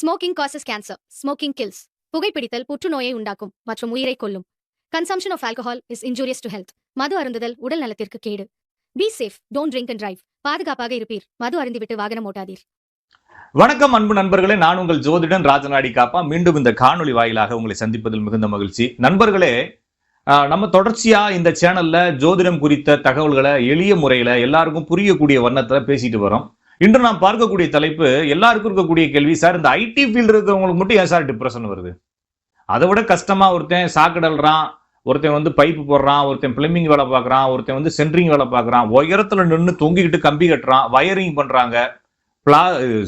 Smoking causes cancer smoking kills புகைப்பிடித்தல் புற்றுநோயை உண்டாக்கும் மற்றும் உயிரை கொல்லும். Consumption of alcohol is injurious to health மது அருந்துதல் உடல் நலத்திற்கு கேடு. Be safe don't drink and drive பாதுகாப்பாக இருப்பீர். மது அருந்திவிட்டு வாகனம் ஓட்டாதீர். வணக்கம் அன்பு நண்பர்களே. நான் உங்கள் ஜோதிடன் ராஜநாடி காப்பா. மீண்டும் இந்த காணொலி வாயிலாக உங்களை சந்திப்பதில் மிகுந்த மகிழ்ச்சி. நண்பர்களே ஆஹ், நம்ம தொடர்ச்சியா இந்த சேனல்ல ஜோதிடம் குறித்த தகவல்களை எளிய முறையில எல்லாருக்கும் புரியக்கூடிய வண்ணத்துல பேசிட்டு வரோம். இன்று நாம் பார்க்கக்கூடிய தலைப்பு எல்லாருக்கும் இருக்கக்கூடிய கேள்வி சார் இந்த ஐடி ஃபீல்டு இருக்கிறவங்களுக்கு மட்டும் ஏன் சார் டிப்ரெஷன் வருது? அதை விட கஷ்டமாக ஒருத்தன் சாக்கடல்றான் ஒருத்தன் வந்து பைப்பு போடுறான் ஒருத்தன் பிளம்பிங் வேலை பார்க்குறான் ஒருத்தன் வந்து சென்ட்ரிங் வேலை பார்க்குறான் உயரத்தில் நின்று தொங்கிக்கிட்டு கம்பி கட்டுறான் வயரிங் பண்ணுறாங்க பிளா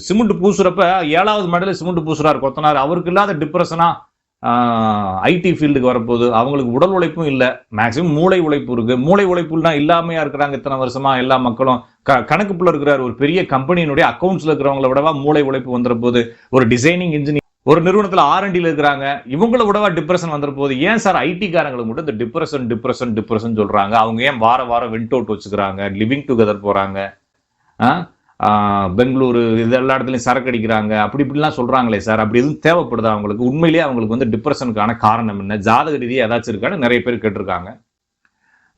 சிமெண்ட் பூசுறப்ப ஏழாவது மாடல சிமெண்ட் பூசுறாரு கொத்தனார். அவருக்கு இல்லாத டிப்ரெஷனா ஐடி ஃபீல்டுக்கு வரப்போகுது. அவங்களுக்கு உடல் உழைப்பும் இல்லை. மேக்ஸிமம் மூளை உழைப்பு இருக்குது மூளை உழைப்புனா இல்லாமையாக இருக்கிறாங்க இத்தனை வருஷமாக எல்லா மக்களும். க கணக்குப்புள்ள இருக்கிறார் ஒரு பெரிய கம்பெனியினுடைய அக்கௌண்ட்ஸில் இருக்கிறவங்கள விடவா மூளை உழைப்பு வந்துற போது ஒரு டிசைனிங் இன்ஜினியர் ஒரு நிறுவனத்தில் ஆர்என்டியில் இருக்கிறாங்க. இவங்கள விடவா டிப்ரெஷன் வந்துற போது ஏன் சார் ஐடிக்காரங்களை மட்டும் இந்த டிப்ரெஷன் டிப்ரெஷன் டிப்ரெஷன் சொல்கிறாங்க அவங்க ஏன் வார வாரம் வெண்ட் அவுட் வச்சுக்கிறாங்க? லிவிங் டுகெதர் போகிறாங்க ஆ? பெங்களூரு இது எல்லா இடத்துலையும் சரக்கு அடிக்கிறாங்க. அப்படி இப்படிலாம் சொல்கிறாங்களே சார். அப்படி எதுவும் தேவைப்படுதா அவங்களுக்கு? உண்மையிலேயே அவங்களுக்கு வந்து டிப்ரெஷனுக்கான காரணம் என்ன? ஜாதக ரீதியாக ஏதாச்சும் இருக்கான்னு நிறைய பேர் கேட்டிருக்காங்க.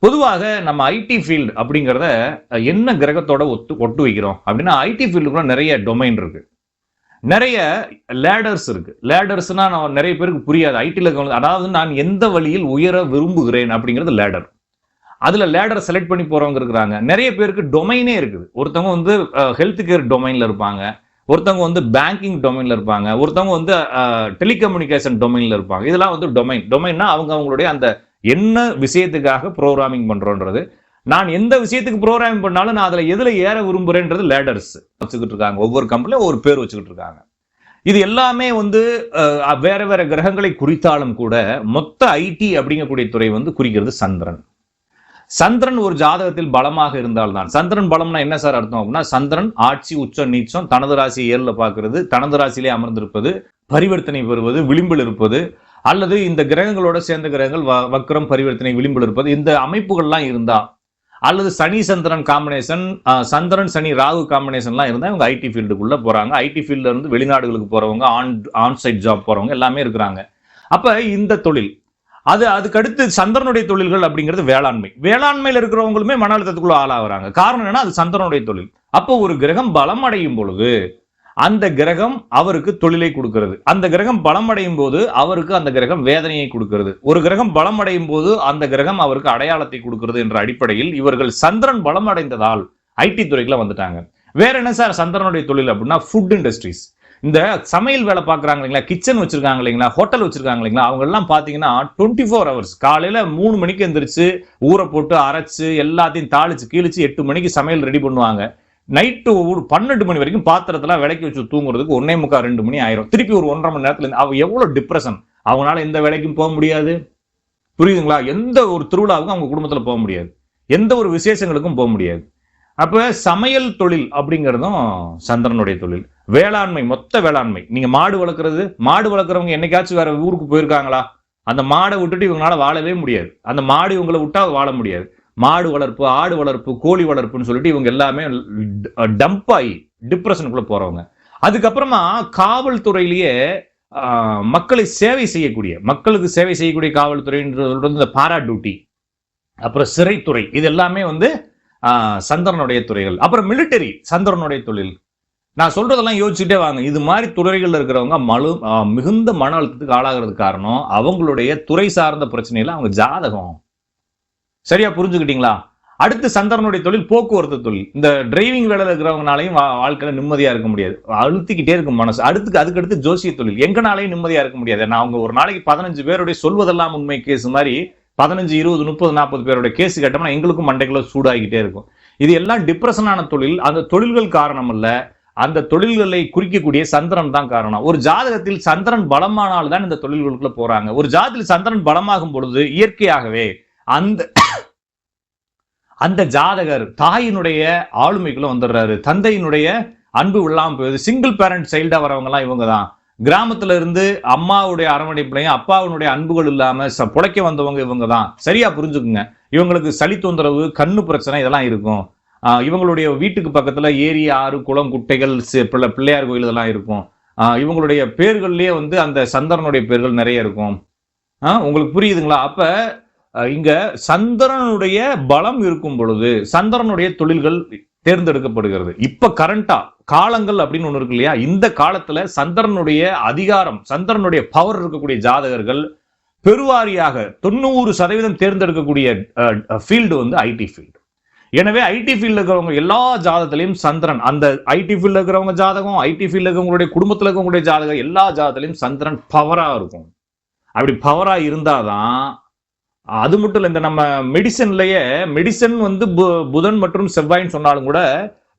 பொதுவாக நம்ம ஐடி ஃபீல்டு அப்படிங்கிறத என்ன கிரகத்தோட ஒத்து ஒட்டு வைக்கிறோம்? அப்படின்னா ஐடி ஃபீல்டுக்குள்ள நிறைய டொமைன் இருக்குது நிறைய லேடர்ஸ் இருக்கு. லேடர்ஸ்னா நான் நிறைய பேருக்கு புரியாது. ஐடியில் அதாவது நான் எந்த வழியில் உயர விரும்புகிறேன் அப்படிங்கிறது லேடர் அதில் லேடர் செலக்ட் பண்ணி போகிறவங்க இருக்கிறாங்க. நிறைய பேருக்கு டொமைனே இருக்குது. ஒருத்தவங்க வந்து ஹெல்த் கேர் டொமைனில் இருப்பாங்க. ஒருத்தவங்க வந்து பேங்கிங் டொமைனில் இருப்பாங்க. ஒருத்தவங்க வந்து டெலிகம்யூனிகேஷன் டொமைனில் இருப்பாங்க. இதெல்லாம் வந்து டொமைன் டொமைன்னா அவங்க அவங்களுடைய அந்த என்ன விஷயத்துக்காக ப்ரோக்ராமிங் பண்ணுறோன்றது நான் எந்த விஷயத்துக்கு ப்ரோக்ராமிங் பண்ணாலும் நான் அதில் எதில் ஏற விரும்புகிறேன்றது லேடர்ஸ் வச்சுக்கிட்டு இருக்காங்க. ஒவ்வொரு கம்பெனியும் ஒரு பேர் வச்சுக்கிட்டு இருக்காங்க. இது எல்லாமே வந்து வேறு வேற வேற கிரகங்களை குறித்தாலும் கூட மொத்த ஐடி அப்படிங்கக்கூடிய துறை வந்து குறிக்கிறது சந்திரன். சந்திரன் ஒரு ஜாதகத்தில் பலமாக இருந்தால்தான். சந்திரன் பலம்னா என்ன சார் அர்த்தம் அப்படின்னா சந்திரன் ஆட்சி உச்சம் நீச்சம் தனது ராசி ஏழுல பார்க்கிறது தனது ராசியிலே அமர்ந்திருப்பது பரிவர்த்தனை பெறுவது விளிம்பில் இருப்பது அல்லது இந்த கிரகங்களோட சேர்ந்த கிரகங்கள் வ- வக்ரம் பரிவர்த்தனை விளிம்பில் இருப்பது இந்த அமைப்புகள்லாம் இருந்தா அல்லது சனி சந்திரன் காம்பினேஷன் சந்திரன் சனி ராகு காம்பினேஷன்லாம் இருந்தால் இவங்க ஐடி ஃபீல்டுக்குள்ளே போகிறாங்க ஐடி ஃபீல்டில் இருந்து வெளிநாடுகளுக்கு போகிறவங்க ஆன் ஆன்சைட் ஜாப் போகிறவங்க எல்லாமே இருக்கிறாங்க. அப்போ இந்த தொழில் அது அதுக்கடுத்து சந்திரனுடைய தொழில்கள் அப்படிங்கிறது வேளாண்மை. வேளாண்மையில் இருக்கிறவங்களுமே மன அழுத்தத்துக்குள்ள ஆளாகிறாங்க. காரணம் என்ன அது சந்திரனுடைய தொழில். அப்போ ஒரு கிரகம் பலம் அடையும் பொழுது அந்த கிரகம் அவருக்கு தொழிலை கொடுக்கிறது. அந்த கிரகம் பலம் அடையும் போது அவருக்கு அந்த கிரகம் வேதனையை கொடுக்கிறது. ஒரு கிரகம் பலம் அடையும் போது அந்த கிரகம் அவருக்கு அடையாளத்தை கொடுக்கிறது என்ற அடிப்படையில் இவர்கள் சந்திரன் பலம் அடைந்ததால் ஐடி துறைக்குள்ள வந்துட்டாங்க. வேற என்ன சார் சந்திரனுடைய தொழில் அப்படின்னா ஃபுட் இண்டஸ்ட்ரீஸ் இந்த சமையல் வேலை பார்க்குறாங்க இல்லைங்களா? கிச்சன் வச்சிருக்காங்க இல்லைங்களா? ஹோட்டல் வச்சிருக்காங்க இல்லைங்களா? அவங்கெல்லாம் பார்த்தீங்கன்னா டுவெண்ட்டி ஃபோர் ஹவர்ஸ் காலையில் மூணு மணிக்கு எந்திரிச்சு ஊற போட்டு அரைச்சு எல்லாத்தையும் தாளிச்சு கீழிச்சு எட்டு மணிக்கு சமையல் ரெடி பண்ணுவாங்க. நைட்டு ஒரு பன்னெண்டு மணி வரைக்கும் பாத்திரத்தெல்லாம் விலைக்கு வச்சு தூங்குறதுக்கு ஒன்னே முக்கால் ரெண்டு மணி ஆயிரும். திருப்பி ஒரு ஒன்றரை மணி நேரத்துல அவங்க எவ்வளோ டிப்ரெஷன் அவங்களால எந்த வேலைக்கும் போக முடியாது. புரியுதுங்களா? எந்த ஒரு திருவிழாவுக்கும் அவங்க குடும்பத்தில் போக முடியாது. எந்த ஒரு விசேஷங்களுக்கும் போக முடியாது. அப்போ சமையல் தொழில் அப்படிங்கிறதும் சந்திரனுடைய தொழில். வேளாண்மை மொத்த வேளாண்மை. நீங்க மாடு வளர்க்குறது மாடு வளர்க்குறவங்க என்னைக்காச்சும் வேற ஊருக்கு போயிருக்காங்களா? அந்த மாடை விட்டுட்டு இவங்களால வாழவே முடியாது. அந்த மாடு இவங்களை விட்டா வாழ முடியாது. மாடு வளர்ப்பு ஆடு வளர்ப்பு கோழி வளர்ப்புன்னு சொல்லிட்டு இவங்க எல்லாமே டம்ப் ஆகி டிப்ரெஷனுக்குள்ள போறவங்க. அதுக்கப்புறமா காவல்துறையிலேயே மக்களை சேவை செய்யக்கூடிய மக்களுக்கு சேவை செய்யக்கூடிய காவல்துறைன்றது சொல்றது இந்த பாரா டியூட்டி அப்புறம் சிறைத்துறை. இது எல்லாமே வந்து சந்திரனுடைய துறைகள். அப்புறம் மிலிட்டரி சந்திரனுடைய தொழில். நான் சொல்றதெல்லாம் யோசிச்சுட்டே வாங்க. இது மாதிரி துறைகளில் இருக்கிறவங்க மலு மிகுந்த மன அழுத்தத்துக்கு ஆளாகிறது காரணம் அவங்களுடைய துறை சார்ந்த பிரச்சனையில அவங்க ஜாதகம். சரியா புரிஞ்சுக்கிட்டீங்களா? அடுத்து சந்திரனுடைய தொழில் போக்குவரத்து தொழில். இந்த டிரைவிங் வேலையில் இருக்கிறவங்கனாலையும் வா- வாழ்க்கையில நிம்மதியா இருக்க முடியாது. அழுத்திக்கிட்டே இருக்கும் மனசு. அடுத்துக்கு அதுக்கடுத்து ஜோசிய தொழில். எங்கனாலையும் நிம்மதியா இருக்க முடியாது. நான் அவங்க ஒரு நாளைக்கு பதினஞ்சு பேருடைய சொல்வதெல்லாம் உண்மை கேஸ் மாதிரி பதினஞ்சு இருபது முப்பது நாற்பது பேருடைய கேஸ் கேட்டோம்னா எங்களுக்கும் மண்டைக்குள்ள சூடாகிட்டே இருக்கும். இது எல்லாம் டிப்ரெஷனான தொழில். அந்த தொழில்கள் காரணம் இல்லை. அந்த தொழில்களை குறிக்கக்கூடிய சந்திரன் தான் காரணம். ஒரு ஜாதகத்தில் சந்திரன் பலமானால் தான் இந்த தொழில்களுக்குள்ள போறாங்க. ஒரு ஜாதகத்தில் சந்திரன் பலமாகும் பொழுது இயற்கையாகவே அந்த அந்த ஜாதகர் தாயினுடைய ஆளுமைக்குள்ள வந்துடுறாரு. தந்தையினுடைய அன்பு இல்லாமல் போகுது சிங்கிள் பேரண்ட் சைல்டா வரவங்க எல்லாம் இவங்க தான். கிராமத்துல இருந்து அம்மாவுடைய அரவணைப்புலையும் அப்பாவுடைய அன்புகள் இல்லாம ச- வந்தவங்க இவங்க தான். சரியா புரிஞ்சுக்குங்க. இவங்களுக்கு சளி தொந்தரவு கண்ணு பிரச்சனை இதெல்லாம் இருக்கும். இவங்களுடைய வீட்டுக்கு பக்கத்தில் ஏரி ஆறு குளம் குட்டைகள் பிள்ளை- பிள்ளையார் கோயில் இதெல்லாம் இருக்கும் இவங்களுடைய பேர்கள்லேயே வந்து அந்த சந்திரனுடைய பேர்கள் நிறைய இருக்கும். உங்களுக்கு புரியுதுங்களா? அப்போ இங்கே இங்க சந்திரனுடைய பலம் இருக்கும் பொழுது சந்திரனுடைய தொழில்கள் தேர்ந்தெடுக்கப்படுகிறது. இப்ப கரண்டா காலங்கள் அப்படின்னு ஒன்று இருக்கு இல்லையா? இந்த காலத்துல சந்திரனுடைய அதிகாரம் சந்திரனுடைய பவர் இருக்கக்கூடிய ஜாதகர்கள் பெருவாரியாக தொண்ணூறு சதவீதம் தேர்ந்தெடுக்கக்கூடிய ஃபீல்டு வந்து ஐடி ஃபீல்டு எனவே ஐடி ஃபீல்டில் இருக்கிறவங்க எல்லா ஜாதத்திலையும் சந்திரன் அந்த ஐடி ஃபீல்டில் இருக்கிறவங்க ஜாதகம் ஐடி ஃபீல்டில் இருக்கிறவங்களுடைய குடும்பத்தில் இருக்கவங்களுடைய ஜாதகம் எல்லா ஜாதத்திலையும் சந்திரன் பவராக இருக்கும். அப்படி பவராக இருந்தால் தான் அது மட்டும் இல்லை இந்த நம்ம மெடிசன்லயே மெடிசன் வந்து பு- புதன் மற்றும் செவ்வாய்ன்னு சொன்னாலும் கூட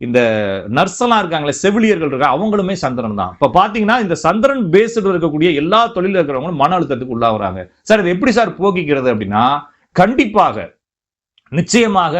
இந்த நர்ஸ் எல்லாம் இருக்காங்களே செவிலியர்கள் இருக்கா அவங்களுமே சந்திரன் தான். இப்போ பார்த்தீங்கன்னா இந்த சந்திரன் பேஸ்டு இருக்கக்கூடிய எல்லா தொழிலில் இருக்கிறவங்களும் மன அழுத்தத்துக்கு உள்ளாகிறாங்க. சார் இது எப்படி சார் போக்கிக்கிறது அப்படின்னா கண்டிப்பாக நிச்சயமாக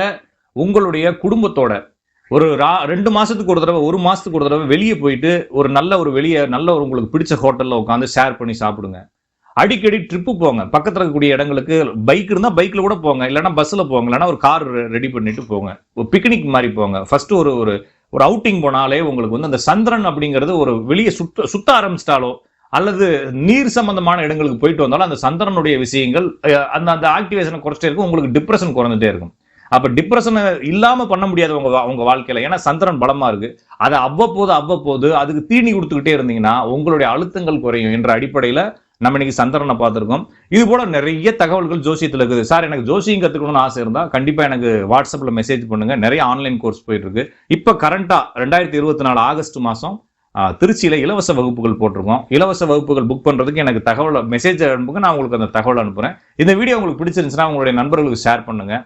உங்களுடைய குடும்பத்தோட ஒரு ரா- ரெண்டு மாதத்துக்கு ஒரு தடவை ஒரு மாதத்துக்கு ஒரு தடவை வெளியே போயிட்டு ஒரு நல்ல ஒரு வெளியே நல்ல ஒரு உங்களுக்கு பிடிச்ச ஹோட்டலில் உட்காந்து ஷேர் பண்ணி சாப்பிடுங்க. அடிக்கடி ட்ரிப்பு போங்க. பக்கத்தில் இருக்கக்கூடிய இடங்களுக்கு பைக் இருந்தால் பைக்கில் கூட போங்க. இல்லைன்னா பஸ்ஸில் போங்க. இல்லைன்னா ஒரு கார் ரெடி பண்ணிட்டு போங்க. ஒரு பிக்னிக் மாதிரி போங்க. ஃபஸ்ட்டு ஒரு ஒரு ஒரு அவுட்டிங் போனாலே உங்களுக்கு வந்து அந்த சந்திரன் அப்படிங்கிறது ஒரு வெளியே சுத்த சுத்த ஆரம்பிச்சிட்டாலோ அல்லது நீர் சம்பந்தமான இடங்களுக்கு போயிட்டு வந்தாலும் அந்த சந்திரனுடைய விஷயங்கள் அந்த அந்த ஆக்டிவேஷனை குறைச்சிட்டே இருக்கும். உங்களுக்கு டிப்ரெஷன் குறைஞ்சிட்டே இருக்கும். அப்போ டிப்ரெஷனை இல்லாமல் பண்ண முடியாது உங்கள் வா- வாழ்க்கையில். ஏன்னா சந்திரன் பலமாக இருக்குது அதை அவ்வப்போது அவ்வப்போது அதுக்கு தீனி கொடுத்துக்கிட்டே இருந்தீங்கன்னா உங்களுடைய அழுத்தங்கள் குறையும் என்ற அடிப்படையில் நம்ம இன்னைக்கு சந்திரனை பார்த்துருக்கோம். இது போல நிறைய தகவல்கள் ஜோசியத்தில் இருக்குது. சார் எனக்கு ஜோசியம் கற்றுக்கணும்னு ஆசை இருந்தால் கண்டிப்பாக எனக்கு வாட்ஸ்அப்பில் மெசேஜ் பண்ணுங்க. நிறைய ஆன்லைன் கோர்ஸ் போயிட்டு இருக்கு இப்போ கரண்ட்டாக ரெண்டாயிரத்தி இருபத்தி நாலு ஆகஸ்ட் மாதம் திருச்சியில் இலவச வகுப்புகள் போட்டிருக்கோம். இலவச வகுப்புகள் புக் பண்ணுறதுக்கு எனக்கு தகவல் மெசேஜ் அனுப்புங்க. நான் உங்களுக்கு அந்த தகவல் அனுப்புகிறேன் இந்த வீடியோ உங்களுக்கு பிடிச்சிருந்துச்சுன்னா உங்களுடைய நண்பர்களுக்கு ஷேர் பண்ணுங்கள்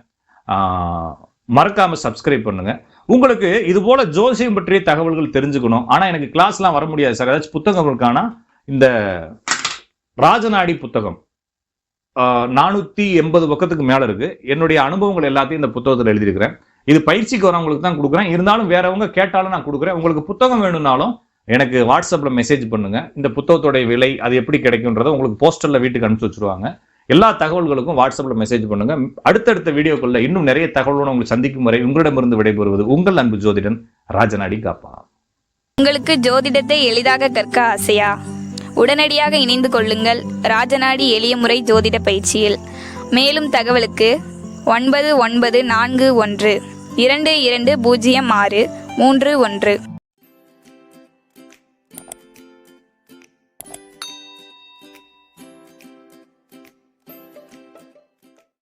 மறக்காமல் மறக்காம சப்ஸ்கிரைப் பண்ணுங்கள் உங்களுக்கு இது போல் ஜோசியம் பற்றிய தகவல்கள் தெரிஞ்சுக்கணும். ஆனால் எனக்கு கிளாஸ்லாம் வர முடியாது சார் ஏதாச்சும் புத்தகம் இருக்கானா? இந்த ராஜநாடி புத்தகம். நானூற்றி எண்பது பக்கத்துக்கு மேலே இருக்குது என்னுடைய அனுபவங்கள் எல்லாத்தையும் இந்த புத்தகத்தில் எழுதியிருக்கிறேன். இது பயிற்சிக்கு வரவங்களுக்கு தான் கொடுக்குறேன். இருந்தாலும் வேறவங்க கேட்டாலும் நான் கொடுக்குறேன். உங்களுக்கு புத்தகம் வேணும்னாலும் எனக்கு வாட்ஸ்அப்பில் மெசேஜ் பண்ணுங்கள் இந்த புத்தகத்தோடைய விலை அது எப்படி கிடைக்குன்றதை உங்களுக்கு போஸ்டரில் வீட்டுக்கு அனுப்பிச்சி வச்சுருவாங்க. எல்லா தகவல்களுக்கும் வாட்ஸ்அப்பில் மெசேஜ் பண்ணுங்க. அடுத்தடுத்த வீடியோக்குள்ள இன்னும் நிறைய தகவலோடு உங்களுக்கு சந்திக்கும் வரை உங்களிடமிருந்து விடைபெறுவது உங்கள் அன்பு ஜோதிடன் ராஜநாடி காப்பா. உங்களுக்கு ஜோதிடத்தை எளிதாக கற்க ஆசையா? உடனடியாக இணைந்து கொள்ளுங்கள் ராஜநாடி எளிய முறை ஜோதிட பயிற்சியில். மேலும் தகவலுக்கு ஒன்பது ஒன்பது நான்கு ஒன்று இரண்டு இரண்டு பூஜ்ஜியம் ஆறு மூன்று ஒன்று.